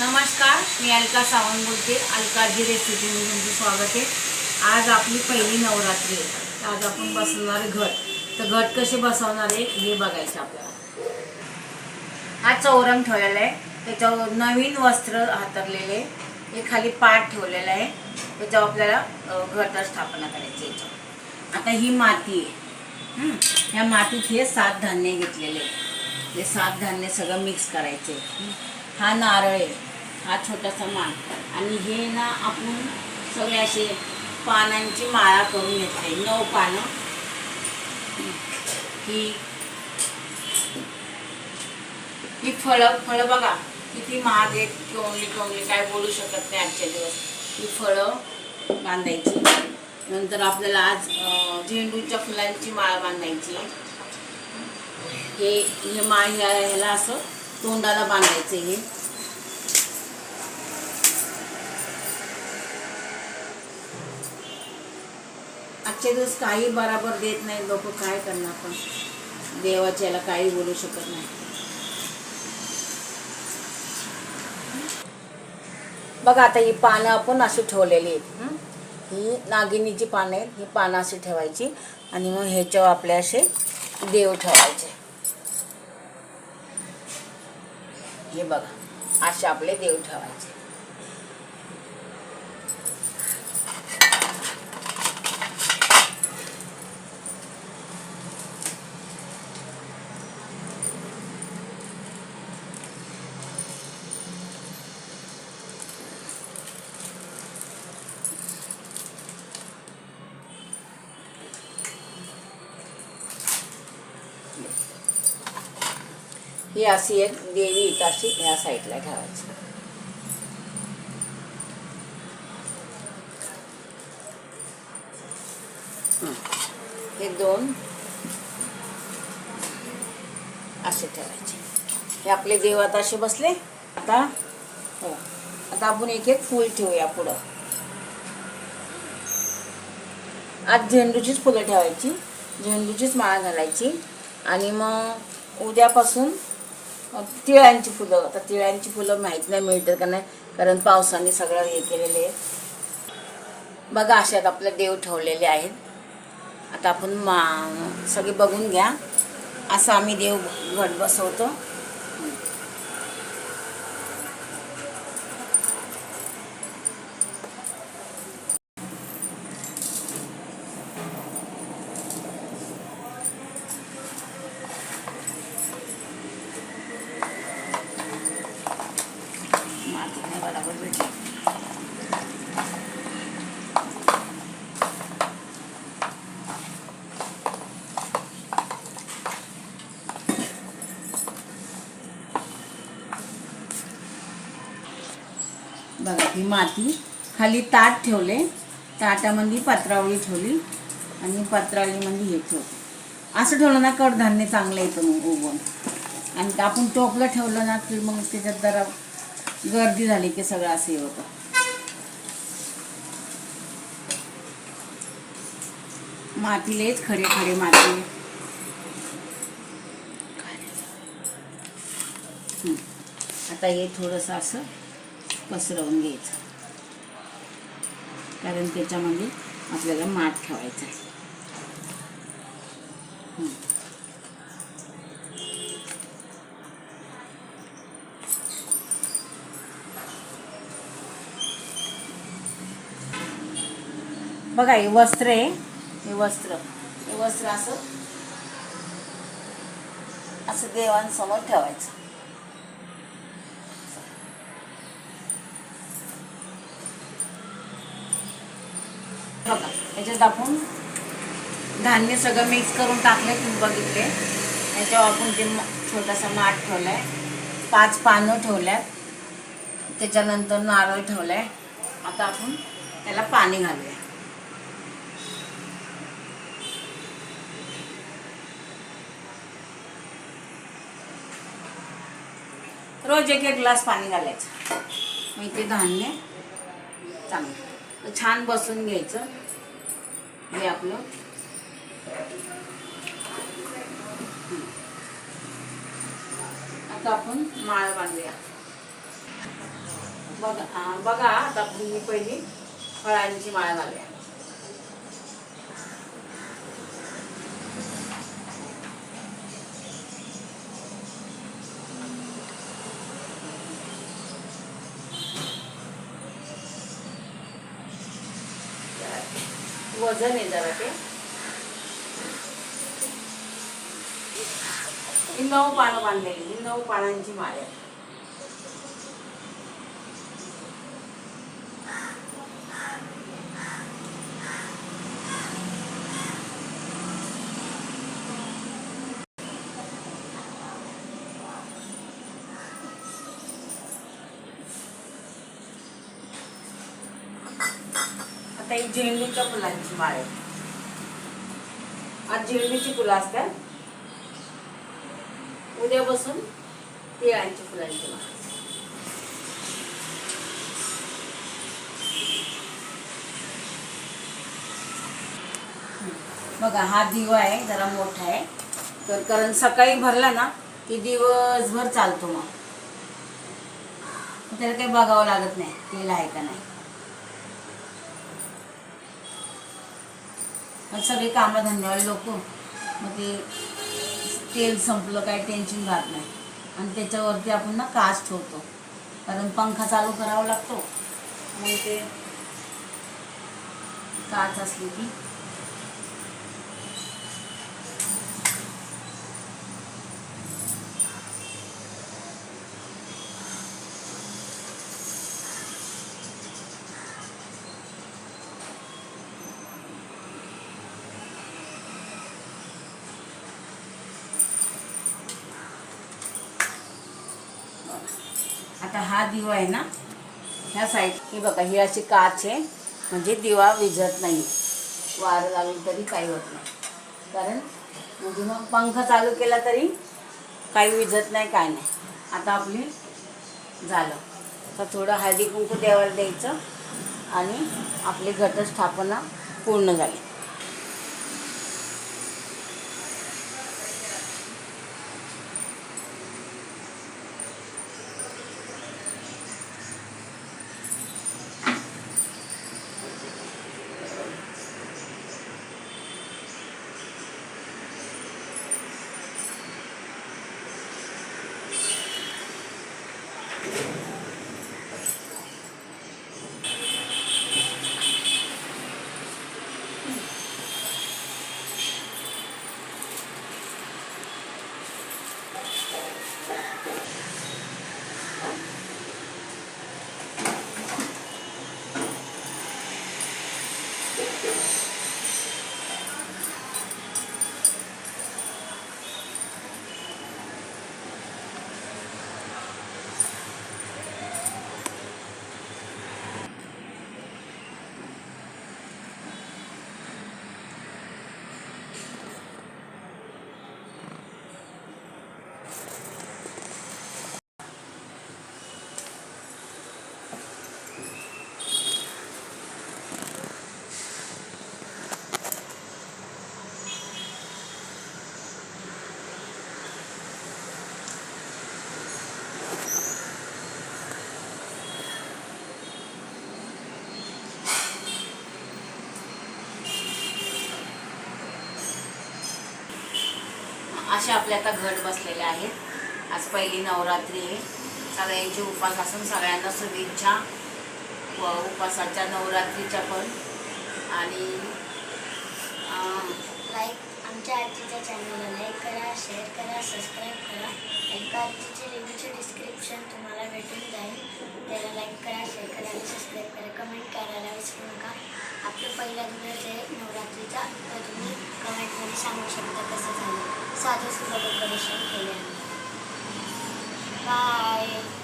नमस्कार मी अलका सावंत बोलते. अलकाजी रेसिपीमध्ये तुमचं स्वागत आहे. आज आपली पहिली नवरात्री आहे. आज आपण बसवणार आहे घट. तर घट कसे बसवणार आहे हे बघायचं आपल्याला. हा चौरंग ठेवलेला आहे. त्याच्यावर नवीन वस्त्र हातरलेले हे खाली पाठ ठेवलेला आहे. त्याच्यावर आपल्याला घट स्थापना करायची याच्यावर. आता ही माती आहे. ह्या मातीत हे सात धान्य घेतलेले आहे. हे सात धान्य सगळं मिक्स करायचे हा नारळ आहे. हा छोटासा मान. आणि हे ना आपण सगळे असे पानांची माळा करून घेतले. नऊ पानं. ही ही फळं फळं बघा किती महाग आहेत कोंडली कोंडली काय बोलू शकत नाही आजच्या दिवस. ही फळं बांधायची. नंतर आपल्याला आज झेंडूच्या फुलांची माळ बांधायची. हे हे माळ ह्याला असं तोंडाला बांधायचं हे. आजच्या दिवस काही बराबर देत नाही लोक काय करणार पण? देवाच्या याला काही बोलू शकत नाही. बघा आता ही पानं आपण अशी ठेवलेली आहेत ही नागिनीची पानं आहेत ही पानं अशी ठेवायची आणि मग ह्याच्यावर आपले असे देव ठेवायचे. हे बघा असे आपले देव ठेवायचे. ही अशी एक देवी इथं अशी ह्या साईडला ठेवायची. हे दोन असे ठेवायचे. हे आपले देव आता असे बसले आता हो आता आपण एक एक फूल ठेवूया पुढं. आज झेंडूचीच फुलं ठेवायची झेंडूचीच माळा घालायची आणि मग उद्यापासून तिळ्यांची तिळांची फुलं. आता तिळ्यांची फुलं माहीत नाही मिळतात का नाही? कारण पावसाने सगळं हे केलेले आहे. बघा अशात आपले देव ठेवलेले आहेत. आता आपण मा सगळे बघून घ्या. असं आम्ही देव घट बसवतो माती नाही बरोबर भेटली बघा ही माती खाली ताट ठेवले. ताटामध्ये पत्रावळी ठेवली आणि पत्रावळीमध्ये हे ठेवलं असं ठेवलं ना कडधान्य चांगलं येतं मग उगवून आणि आपण टोपलं ठेवलं ना की मग त्याच्यात जरा गर्दी झाली की सगळं असं हे होतं. मातीलेच खडे खडे माती. आता हे थोडंसं असं पसरवून घ्यायचं. कारण त्याच्यामध्ये आपल्याला माठ ठेवायचा आहे. बघा हे वस्त्र आहे. हे वस्त्र. हे वस्त्र असं असं देवांसमोर ठेवायचं. बघा याच्यात आपण धान्य सगळं मिक्स करून टाकले तुम्ही बघितले. याच्यावर आपण ते छोटासा माठ ठेवलाय. पाच पानं ठेवल्यात. त्याच्यानंतर नारळ ठेवलाय. आता आपण त्याला पाणी घालूया. रोज एक एक ग्लास पाणी घालायचं. मग ते धान्य चांगलं. छान बसून घ्यायचं. हे आपलं. आता आपण माळ बांधूया. बघा बघा आता आपण पहिली फळांची माळ घालूया. आहे. वजन आहे जरा ते ही नऊ पानं बांधलेली ही नऊ पानांची माळ आहे आता ही झेंडूच्या फुलांची माळ आहे. आज झेंडूची फुलं असतात. उद्यापासून तिळांची फुलांची माळ. बघा हा दिवा आहे जरा मोठा आहे. तर कारण सकाळी भरला ना की दिवसभर चालतो मग. त्याला काही बघावं लागत नाही तेल आहे का नाही. मग सगळे कामधंद्यावाले लोक मग ते तेल संपलं काय टेन्शन राहत नाही. आणि त्याच्यावरती आपण ना काच ठेवतो कारण पंखा चालू करावा लागतो. मग ते काच असली की आता हा दिवा आहे ना ह्या साईड ही बघा ही अशी काच आहे. म्हणजे दिवा विझत नाही वारं लागून तरी काही होत नाही. कारण म्हणजे मग पंख चालू केला तरी काही विझत नाही काय नाही. आता आपली झालं. तर थोडं हळदी कुंकू देवाला द्यायचं आणि आपली घटस्थापना पूर्ण झाली. असे आपले आता घट बसलेले आहेत. आज पहिली नवरात्री आहे. सगळ्यांची उपास असून सगळ्यांना शुभेच्छा व उपासाच्या नवरात्रीच्या पण. आणि लाईक आमच्या आजीच्या चॅनलला लाईक करा शेअर करा सबस्क्राईब करा. एका आजीचे रिव्ह्यूचे डिस्क्रिप्शन तुम्हाला भेटून जाईल. त्याला लाईक करा शेअर करा आणि सबस्क्राईब करा. कमेंट करायला विसरू नका. आपलं पहिला दिवस आहे नवरात्रीचा. तर तुम्ही कमेंटमध्ये सांगू शकता कसं झालं. સાજેશન મદદ કરીશું બાય